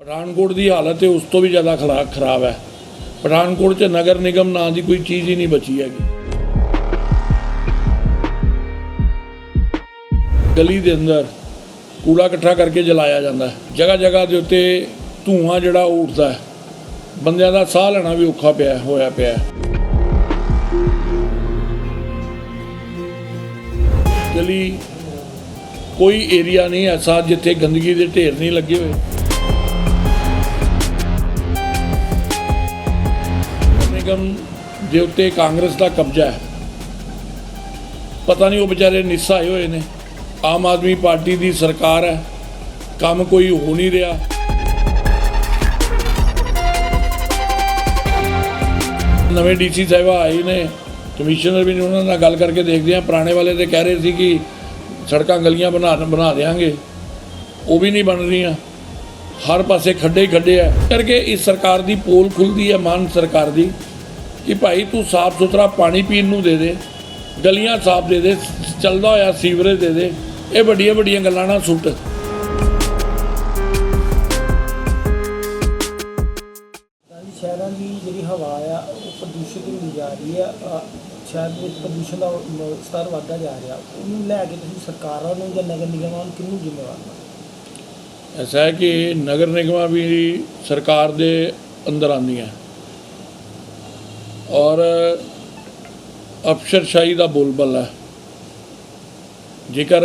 ਪਠਾਨਕੋਟ ਦੀ ਹਾਲਤ ਹੈ ਉਸ ਤੋਂ ਵੀ ਜ਼ਿਆਦਾ ਖਲਾ- ਖਰਾਬ ਹੈ। ਪਠਾਨਕੋਟ 'ਚ ਨਗਰ ਨਿਗਮ ਨਾਂ ਦੀ ਕੋਈ ਚੀਜ਼ ਹੀ ਨਹੀਂ ਬਚੀ ਹੈਗੀ। ਗਲੀ ਦੇ ਅੰਦਰ ਕੂੜਾ ਇਕੱਠਾ ਕਰਕੇ ਜਲਾਇਆ ਜਾਂਦਾ ਹੈ। ਜਗ੍ਹਾ ਜਗ੍ਹਾ ਦੇ ਉੱਤੇ ਧੂਆਂ ਜਿਹੜਾ ਉਹ ਉੱਠਦਾ ਹੈ। ਬੰਦਿਆਂ ਦਾ ਸਾਹ ਲੈਣਾ ਵੀ ਔਖਾ ਪਿਆ, ਹੋਇਆ ਪਿਆ ਗਲੀ ਕੋਈ ਏਰੀਆ ਨਹੀਂ ਐਸਾ ਜਿੱਥੇ ਗੰਦਗੀ ਦੇ ਢੇਰ ਨਹੀਂ ਲੱਗੇ ਹੋਏ। ਨਿਗਮ ਦੇ ਉੱਤੇ ਕਾਂਗਰਸ ਦਾ ਕਬਜ਼ਾ ਹੈ। ਪਤਾ ਨਹੀਂ ਉਹ ਵਿਚਾਰੇ ਨਿਸਾਏ ਹੋਏ ਨੇ। ਆਮ ਆਦਮੀ ਪਾਰਟੀ ਦੀ ਸਰਕਾਰ ਹੈ। ਕੰਮ ਕੋਈ ਹੋ ਨਹੀਂ ਰਿਹਾ। ਨਵੇਂ ਡੀਸੀ ਸਾਹਿਬ ਆਏ ਨੇ। ਕਮਿਸ਼ਨਰ ਵੀ ਨੇ ਉਹਨਾਂ ਨਾਲ ਗੱਲ ਕਰਕੇ ਦੇਖਦੇ ਆ ਪੁਰਾਣੇ ਵਾਲੇ ਤੇ ਕਹਿ ਰਹੇ ਸੀ ਕਿ ਸੜਕਾਂ ਗਲੀਆਂ ਬਣਾ ਬਣਾ ਦੇਾਂਗੇ ਉਹ ਵੀ ਨਹੀਂ ਬਣ ਰਹੀਆਂ। ਹਰ ਪਾਸੇ ਖੱਡੇ ਹੀ ਖੱਡੇ ਆ। ਕਰਕੇ ਇਸ ਸਰਕਾਰ ਦੀ ਪੋਲ ਖੁੱਲਦੀ ਹੈ, ਮਾਨ ਸਰਕਾਰ ਦੀ। ਕਿ ਭਾਈ ਤੂੰ ਸਾਫ਼ ਸੁਥਰਾ ਪਾਣੀ ਪੀਣ ਨੂੰ ਦੇ ਦੇ ਗਲੀਆਂ ਸਾਫ਼ ਦੇ ਦੇ ਚੱਲਦਾ ਹੋਇਆ ਸੀਵਰੇਜ ਦੇ ਦੇ ਇਹ ਵੱਡੀਆਂ ਵੱਡੀਆਂ ਗੱਲਾਂ ਨਾ ਸੁੱਟ। ਸ਼ਹਿਰਾਂ ਦੀ ਜਿਹੜੀ ਹਵਾ ਆ ਉਹ ਪ੍ਰਦੂਸ਼ਿਤ ਹੁੰਦੀ ਜਾ ਰਹੀ ਆ ਸ਼ਹਿਰ ਵਿੱਚ ਪ੍ਰਦੂਸ਼ਣ ਦਾ ਸਤਰ ਵੱਧਦਾ ਜਾ ਰਿਹਾ। ਉਹਨੂੰ ਲੈ ਕੇ ਤੁਸੀਂ ਸਰਕਾਰਾਂ ਨੂੰ ਜਾਂ ਨਗਰ ਨਿਗਮਾਂ ਨੂੰ ਕਿਹਨੂੰ ਜ਼ਿੰਮੇਵਾਰ ਐਸਾ ਹੈ ਕਿ ਨਗਰ ਨਿਗਮਾਂ ਵੀ ਸਰਕਾਰ ਦੇ ਅੰਦਰ ਆਉਂਦੀਆਂ। ਔਰ ਅਫਸਰਸ਼ਾਹੀ ਦਾ ਬੋਲਬਾਲਾ। ਹੈ ਜੇਕਰ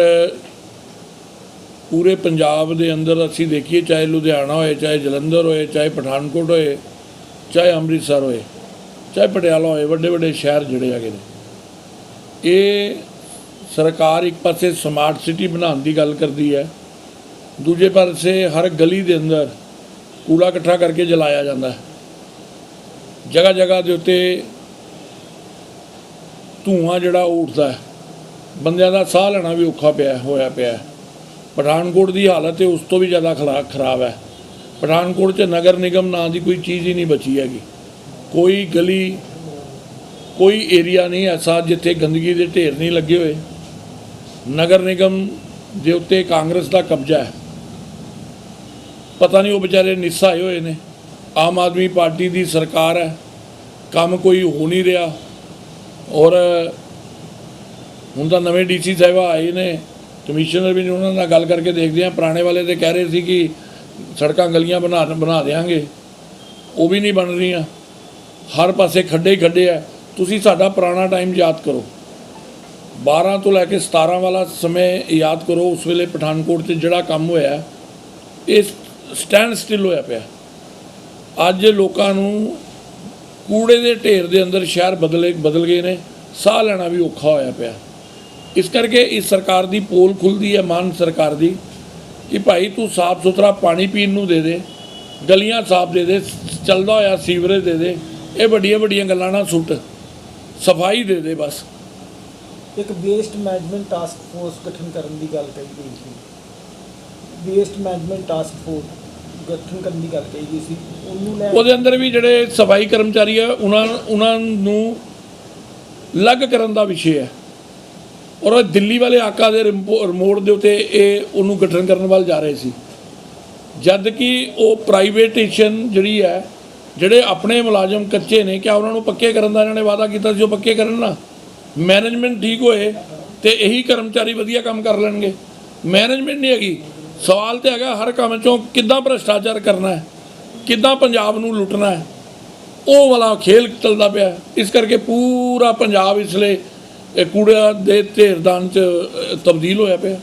ਪੂਰੇ ਪੰਜਾਬ ਦੇ ਅੰਦਰ ਅਸੀਂ ਦੇਖੀਏ, ਚਾਹੇ ਲੁਧਿਆਣਾ ਹੋਏ, ਚਾਹੇ ਜਲੰਧਰ ਹੋਏ, ਚਾਹੇ ਪਠਾਨਕੋਟ ਹੋਏ, ਚਾਹੇ ਅੰਮ੍ਰਿਤਸਰ ਹੋਏ, ਚਾਹੇ ਪਟਿਆਲਾ ਹੋਏ ਵੱਡੇ ਵੱਡੇ ਸ਼ਹਿਰ ਜਿਹੜੇ ਹੈਗੇ ਨੇ। ਇਹ ਸਰਕਾਰ ਇੱਕ ਪਾਸੇ ਸਮਾਰਟ ਸਿਟੀ ਬਣਾਉਣ ਦੀ ਗੱਲ ਕਰਦੀ ਹੈ, ਦੂਜੇ ਪਾਸੇ ਹਰ ਗਲੀ ਦੇ ਅੰਦਰ ਕੂੜਾ ਇਕੱਠਾ ਕਰਕੇ ਜਲਾਇਆ ਜਾਂਦਾ ਹੈ। ਜਗ੍ਹਾ ਜਗ੍ਹਾ ਦੇ ਉੱਤੇ ਧੂਆਂ ਜਿਹੜਾ ਉਹ ਉੱਠਦਾ ਹੈ। ਬੰਦਿਆਂ ਦਾ ਸਾਹ ਲੈਣਾ ਵੀ ਔਖਾ ਪਿਆ, ਹੋਇਆ ਪਿਆ ਪਠਾਨਕੋਟ ਦੀ ਹਾਲਤ ਹੈ ਉਸ ਤੋਂ ਵੀ ਜ਼ਿਆਦਾ ਖਲਾ- ਖਰਾਬ ਹੈ। ਪਠਾਨਕੋਟ 'ਚ ਨਗਰ ਨਿਗਮ ਨਾਂ ਦੀ ਕੋਈ ਚੀਜ਼ ਹੀ ਨਹੀਂ ਬਚੀ ਹੈਗੀ। ਕੋਈ ਗਲੀ, ਕੋਈ ਏਰੀਆ ਨਹੀਂ ਐਸਾ ਜਿੱਥੇ ਗੰਦਗੀ ਦੇ ਢੇਰ ਨਹੀਂ ਲੱਗੇ ਹੋਏ। ਨਗਰ ਨਿਗਮ ਦੇ ਉੱਤੇ ਕਾਂਗਰਸ ਦਾ ਕਬਜ਼ਾ ਹੈ। ਪਤਾ ਨਹੀਂ ਉਹ ਵਿਚਾਰੇ ਨਿਸਾਏ ਹੋਏ ਨੇ। ਆਮ ਆਦਮੀ ਪਾਰਟੀ ਦੀ ਸਰਕਾਰ ਹੈ। ਕੰਮ ਕੋਈ ਹੋ ਨਹੀਂ ਰਿਹਾ। ਔਰ ਹੁਣ ਤਾਂ ਨਵੇਂ ਡੀਸੀ ਸਾਹਿਬਾ ਆਏ ਨੇ। ਕਮਿਸ਼ਨਰ ਵੀ ਨੇ ਉਹਨਾਂ ਨਾਲ ਗੱਲ ਕਰਕੇ ਦੇਖਦੇ ਆ ਪੁਰਾਣੇ ਵਾਲੇ ਤੇ ਕਹਿ ਰਹੇ ਸੀ ਕਿ ਸੜਕਾਂ ਗਲੀਆਂ ਬਣਾ ਬਣਾ ਦੇਾਂਗੇ ਉਹ ਵੀ ਨਹੀਂ ਬਣ ਰਹੀਆਂ। ਹਰ ਪਾਸੇ ਖੱਡੇ ਹੀ ਖੱਡੇ ਆ। ਤੁਸੀਂ ਸਾਡਾ ਪੁਰਾਣਾ ਟਾਈਮ ਯਾਦ ਕਰੋ। 12 ਤੋਂ ਲੈ ਕੇ 17 ਵਾਲਾ ਸਮੇਂ ਯਾਦ ਕਰੋ। ਉਸ ਵੇਲੇ ਪਠਾਨਕੋਟ 'ਚ ਜਿਹੜਾ ਕੰਮ ਹੋਇਆ, ਇਹ ਸਟੈਂਡ ਸਟਿਲ ਹੋਇਆ ਪਿਆ। ਅੱਜ ਲੋਕਾਂ ਨੂੰ ਕੂੜੇ ਦੇ ਢੇਰ ਦੇ ਅੰਦਰ ਸ਼ਹਿਰ ਬਦਲੇ ਬਦਲ ਗਏ ਨੇ, ਸਾਹ ਲੈਣਾ ਵੀ ਔਖਾ ਹੋਇਆ ਪਿਆ। ਇਸ ਕਰਕੇ ਇਸ ਸਰਕਾਰ ਦੀ ਪੋਲ ਖੁੱਲਦੀ ਹੈ, ਮਾਨ ਸਰਕਾਰ ਦੀ, ਕਿ ਭਾਈ ਤੂੰ ਸਾਫ਼ ਸੁਥਰਾ ਪਾਣੀ ਪੀਣ ਨੂੰ ਦੇ ਦੇ, ਗਲੀਆਂ ਸਾਫ਼ ਦੇ ਦੇ, ਚੱਲਦਾ ਹੋਇਆ ਸੀਵਰੇਜ ਦੇ ਦੇ, ਇਹ ਵੱਡੀਆਂ ਵੱਡੀਆਂ ਗੱਲਾਂ ਨਾ ਸੁੱਟ, ਸਫ਼ਾਈ ਦੇ ਦੇ ਬਸ। ਇੱਕ ਵੇਸਟ ਮੈਨੇਜਮੈਂਟ ਟਾਸਕ ਫੋਰਸ ਗਠਨ ਕਰਨ ਦੀ ਗੱਲ ਕਹੀ ਗਈ ਸੀ। ਵੇਸਟ ਮੈਨੇਜਮੈਂਟ ਟਾਸਕ ਫੋਰਸ ਗਠਨ ਕਰਨ ਦੀ ਗੱਲ ਕਹੀ ਸੀ ਉਹਨੂੰ ਲੈ ਉਹਦੇ ਅੰਦਰ ਵੀ ਜਿਹੜੇ ਸਫ਼ਾਈ ਕਰਮਚਾਰੀ ਆ, ਉਹਨਾਂ ਉਹਨਾਂ ਨੂੰ ਅਲੱਗ ਕਰਨ ਦਾ ਵਿਸ਼ੇ ਹੈ ਔਰ ਦਿੱਲੀ ਵਾਲੇ ਆਕਾ ਦੇ ਰਿਮਪੋ- ਰਿਮੋਟ ਦੇ ਉੱਤੇ ਇਹ ਉਹਨੂੰ ਗਠਨ ਕਰਨ ਵੱਲ ਜਾ ਰਹੇ ਸੀ। ਜਦ ਕਿ ਉਹ ਪ੍ਰਾਈਵੇਟੇਸ਼ਨ ਜਿਹੜੀ ਹੈ, ਜਿਹੜੇ ਆਪਣੇ ਮੁਲਾਜ਼ਮ ਕੱਚੇ ਨੇ, ਕਿਆ ਉਹਨਾਂ ਨੂੰ ਪੱਕੇ ਕਰਨ ਦਾ ਇਹਨਾਂ ਨੇ ਵਾਅਦਾ ਕੀਤਾ ਸੀ ਉਹ ਪੱਕੇ ਕਰਨ ਨਾ? ਮੈਨੇਜਮੈਂਟ ਠੀਕ ਹੋਏ ਤੇ ਇਹੀ ਕਰਮਚਾਰੀ ਵਧੀਆ ਕੰਮ ਕਰ ਲੈਣਗੇ। ਮੈਨੇਜਮੈਂਟ ਨਹੀਂ ਹੈਗੀ। ਸਵਾਲ ਤੇ ਹੈਗਾ ਹਰ ਕੰਮ ਚੋਂ ਕਿੱਦਾਂ ਭ੍ਰਸ਼ਟਾਚਾਰ ਕਰਨਾ ਹੈ, ਕਿੱਦਾਂ ਪੰਜਾਬ ਨੂੰ ਲੁੱਟਣਾ ਹੈ। ਉਹ ਵਾਲਾ ਖੇਲ ਚੱਲਦਾ ਪਿਆ ਇਸ ਕਰਕੇ ਪੂਰਾ ਪੰਜਾਬ ਇਸ ਲਈ ਇਹ ਕੂੜਾ ਦੇ ਢੇਰਦਾਨ ਚ ਤਬਦੀਲ ਹੋਇਆ ਪਿਆ